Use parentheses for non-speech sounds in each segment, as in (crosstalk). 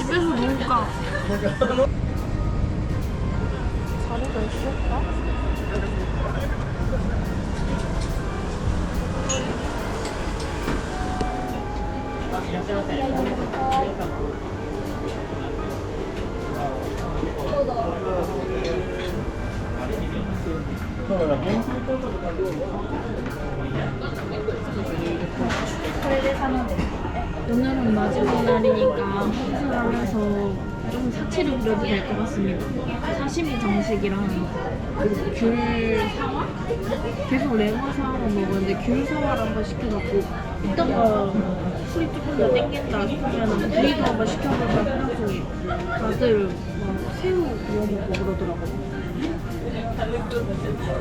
입에서 녹아. 자리가 있을까? 오늘은 마지막 날이니까 혼술을 해서 좀 사치를 부려도 될 것 같습니다. 사시미 정식이랑 그리고 귤 사과? 계속 레몬 사과만 먹었는데 귤 사과를 한번 시켜갖고 이따가 술이 조금 더 땡긴다 싶으면 브이도 한번 시켜볼까 생각 중이에요. 다들 막 새우 구워 먹고 그러더라고요.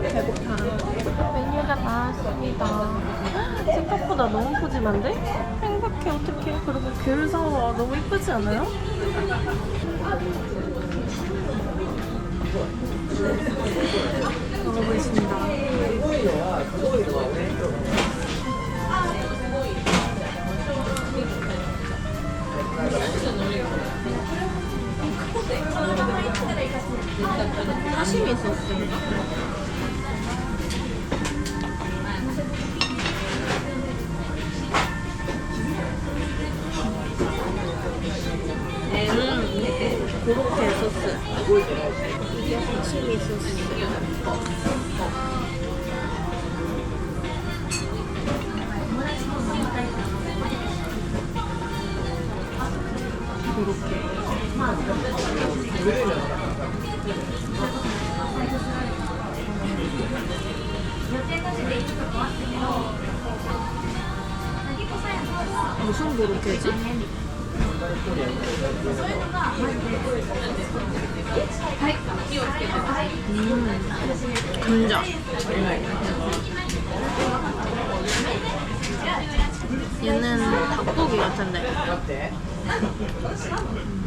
배고파. 메뉴가 나왔습니다. 생각보다 너무 푸짐한데? 행복해 어떡해. 그리고 귤 사와 너무 이쁘지 않아요? 먹어보겠습니다. 사시미 소스인가? 음, 고로케 소스. 이게 사시미 소스. 고로케. 무슨 고로케지? 얘는 닭고기 같은데. (laughs)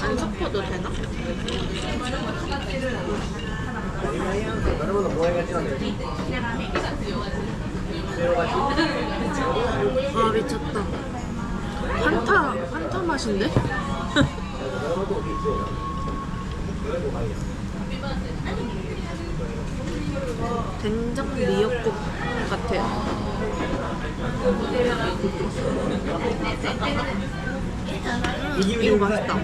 안 섞어도 되나? 아 미쳤다. 환타 환타 맛인데? 된장 미역국 같아요. 음, 이거 맛있다.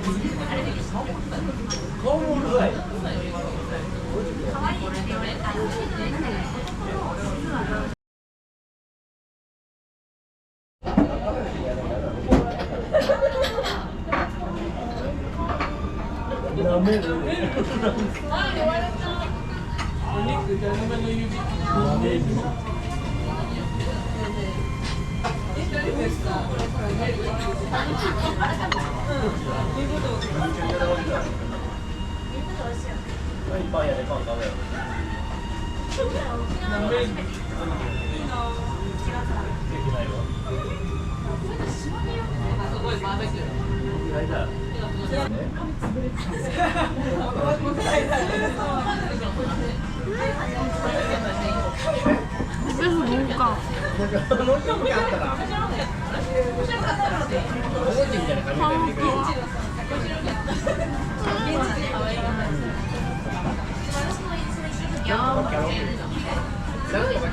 입에서 녹아. 아, 좋 아. 대박이다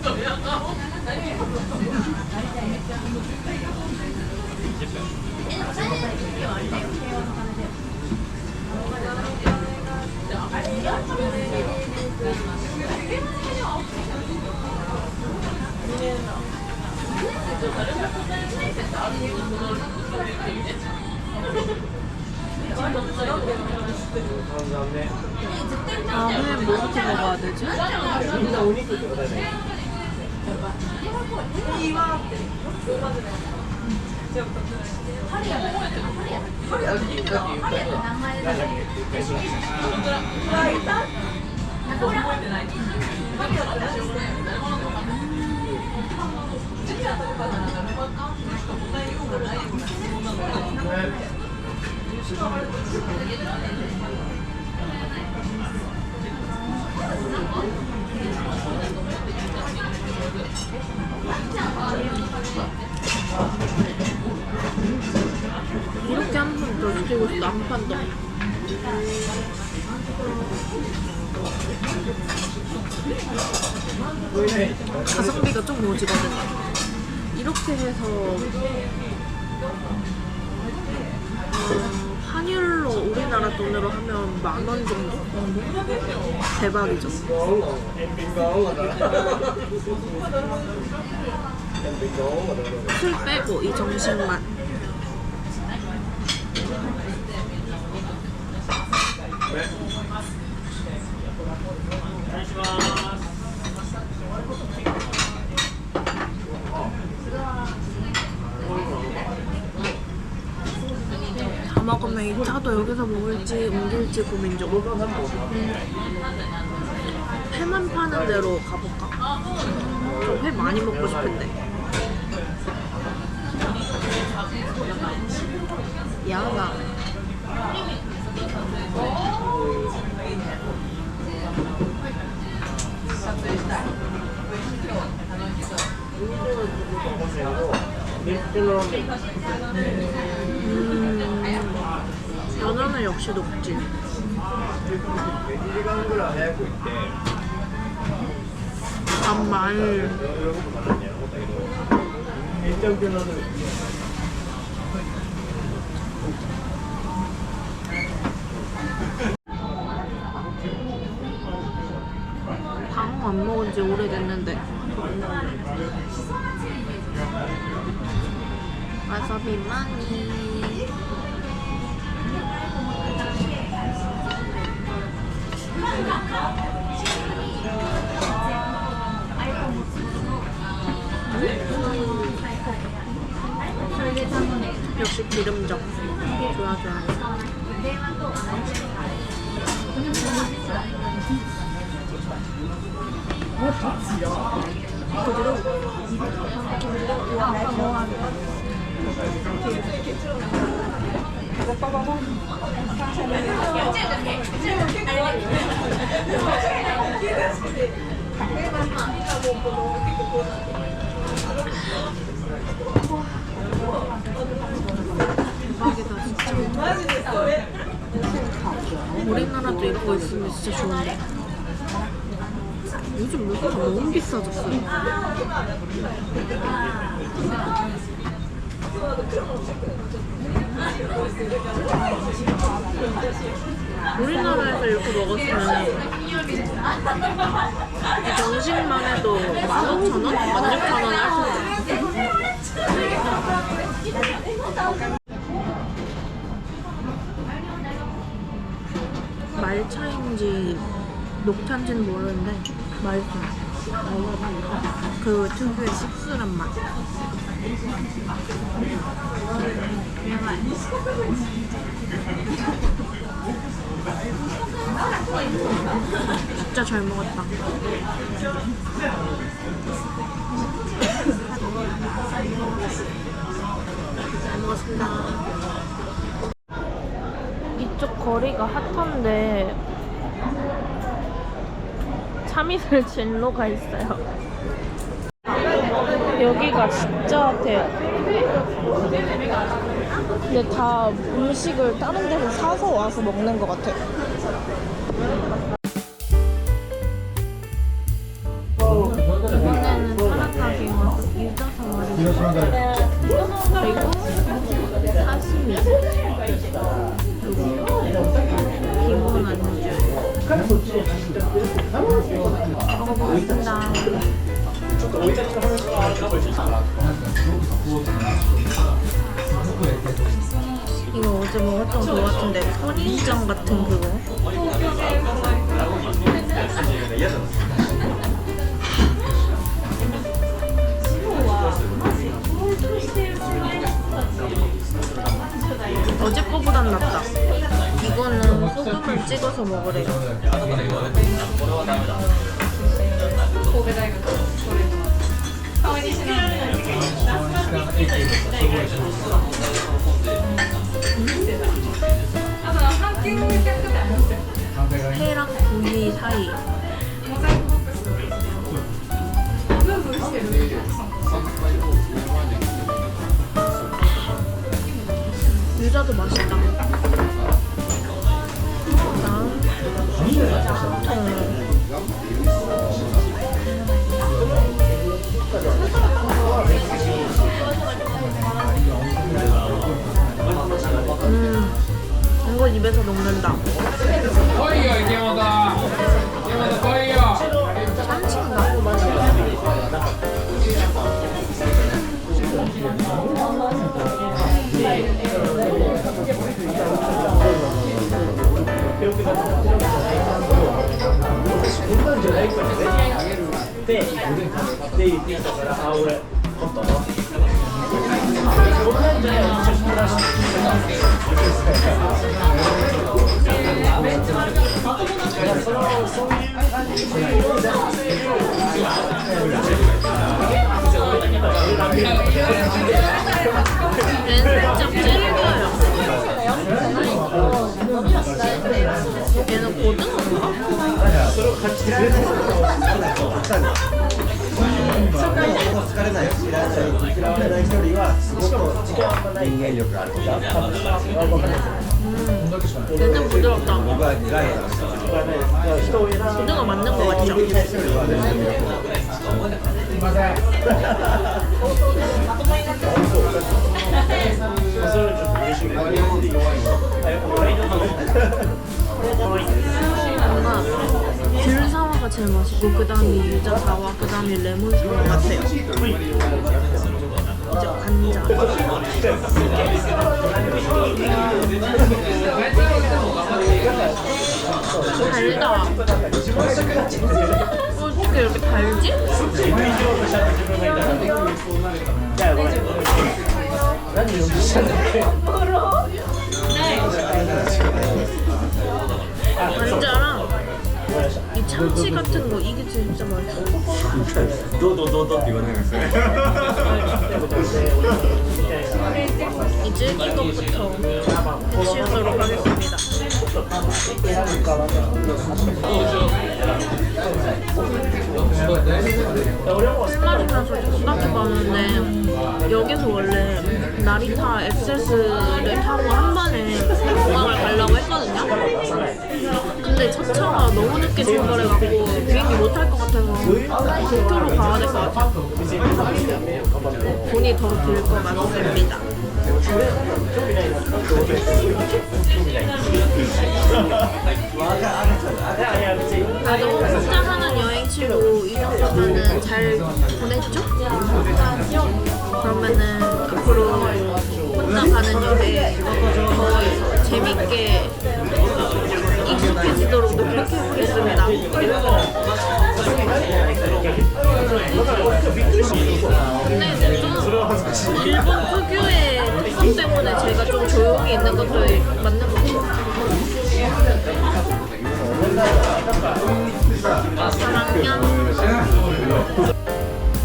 진 짜. 푸딩인가? 음. 푸딩, 녹차 푸딩. 아, 회 뭐부터 먹어야 되지? 이렇게 한번더 시키고 싶다, 한 판 더. 가성비가 좀 오지거든요. 이렇게 해서 우리나라 돈으로 하면 만 원 정도? 대박이죠. Em biến cố rồi đó Em biến cố rồi đó 술 빼고 이 정식만. 다 먹으면 이 차도 여기서 먹을지 옮길지 고민 중. 회만 파는 데로 가볼까? 좀 회 많이 먹고 싶은데. 야나. 음, 연어는 역시 녹지. 반말. 방어 안 먹은 지 오래됐는데. 와서 비 많이. 역시 기름져. 좋아, 좋아. 진짜. 우리나라도 이런 거 있으면 진짜 좋은데. 요즘 물가가 너무 비싸졌어요. 우리나라에서 이렇게 먹었으면 이 정식만 해도 15,000원? 16,000원 할 텐데. 말차인지 녹차인지는 모르는데 맛있어요. 그 특유의 씁쓸한 맛. 진짜 잘 먹었다. 잘 먹었습니다. 이쪽 거리가 핫한데 참이슬 진로가 있어요. 여기가 진짜 핫해요. 근데 다 음식을 다른 데서 사서 와서 먹는 것 같아요. 같은 그거. 어제 거보단 낫다. 이거는 소금을 찍어서 먹으래요 회랑 고기 사이 유자도 맛있다 음, 이 거 입에서 녹는다. 거리요 이게마다 이게마다 거리요. 짠치는 나고 맛있네. 네. 얘는 고등어인가? 疲れないない人よりはすごく人間力があるとか分かん。ですよから人を選人すません。これ 귤 사와가 제일 맛있고 그 다음에 유자 사와 그 다음에 레몬 사와 같아요. 이제 관자. 달다. 어떻게 이렇게 달지? 관자랑 이 참치 같은 거 이게 진짜 맛있어. 너너너너 이거 생각했어요. 이 질긴 것부터 드시도록 하겠습니다. 술맛이 나서 존나게 많은데 여기서 원래 나리타 엑세스를 타고 한 번에 공항을 가려고 했거든요. 근데 첫 차가 너무 늦게 출발해갖고 비행기 못 탈 것 같아서 도쿄로 가야 될 것 같아요. 돈이 더 들 것 같습니다. 나도 혼자 하는 여행치로 이 정도면은 잘 보냈죠? 그러면은 앞으로 혼자 가는 여행 더 재밌게 익숙해지도록 노력해보겠습니다. 근데 좀 일본 특유의 특성 때문에 제가 좀 조용히 있는 것도 맞는 것 같아요. 사랑년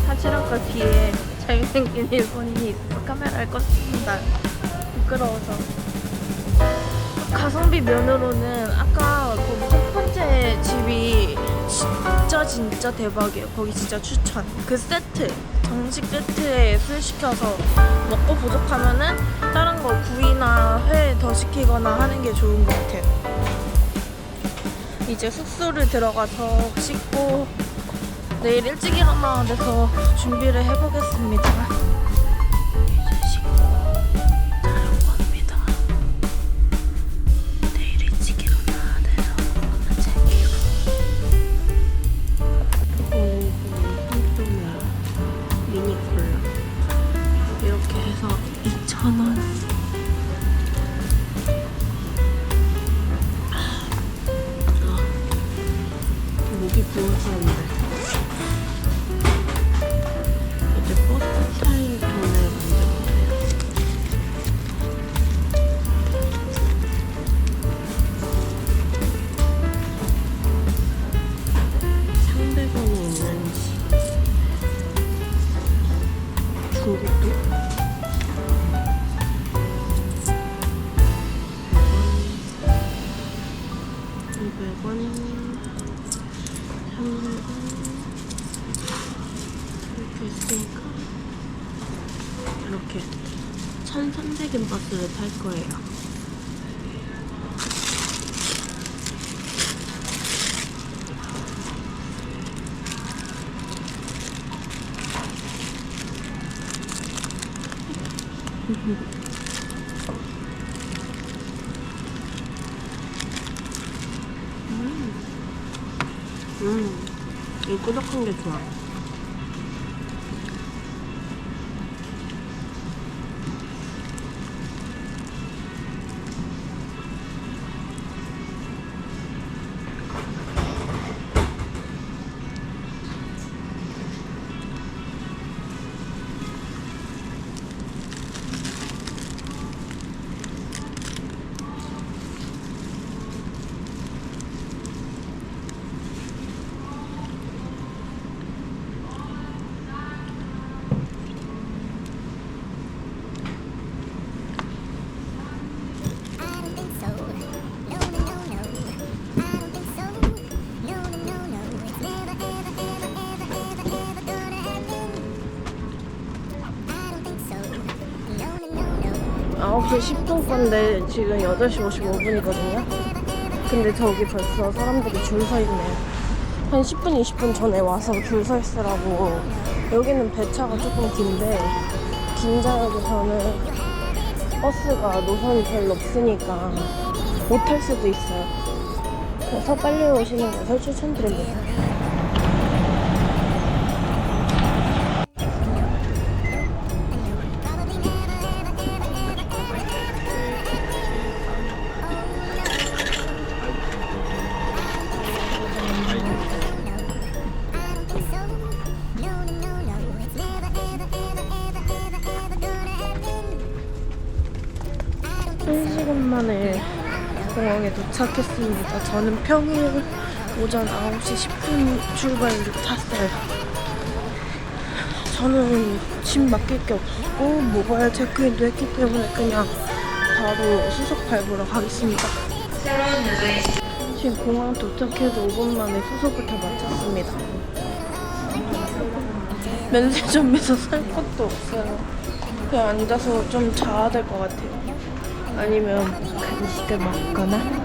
하치라카 뒤에 잘생긴 일본인이 있어 카메라를 껐습니다. 부끄러워서. 가성비 면으로는 아까 거기 첫 번째 집이 진짜 진짜 대박이에요. 거기 진짜 추천. 그 세트 정식 세트에 술 시켜서 먹고 부족하면은 다른 걸 구이나 회 더 시키거나 하는 게 좋은 것 같아요. 이제 숙소를 들어가서 씻고 내일 일찍 일어나야 돼서 준비를 해보겠습니다. 버스를 탈 거예요 음, 이 꾸덕한 게 좋아. 8시 10분 건데 지금 8시 55분이거든요. 근데 저기 벌써 사람들이 줄 서 있네요. 한 10분, 20분 전에 와서 줄 서 있으라고. 여기는 배차가 조금 긴데, 긴자역에서는 버스가 노선이 별로 없으니까 못 탈 수도 있어요. 그래서 빨리 오시는 것을 추천드립니다. 저는 평일 오전 9시 10분 출발로 탔어요. 저는 짐 맡길 게 없고 모바일 체크인도 했기 때문에 그냥 바로 수속 밟으러 가겠습니다. 지금 공항 도착해서 5분 만에 수속을 다 마쳤습니다. 면세점에서 살 것도 없어요. 그냥 앉아서 좀 자야 될 것 같아요. 아니면 간식을 먹거나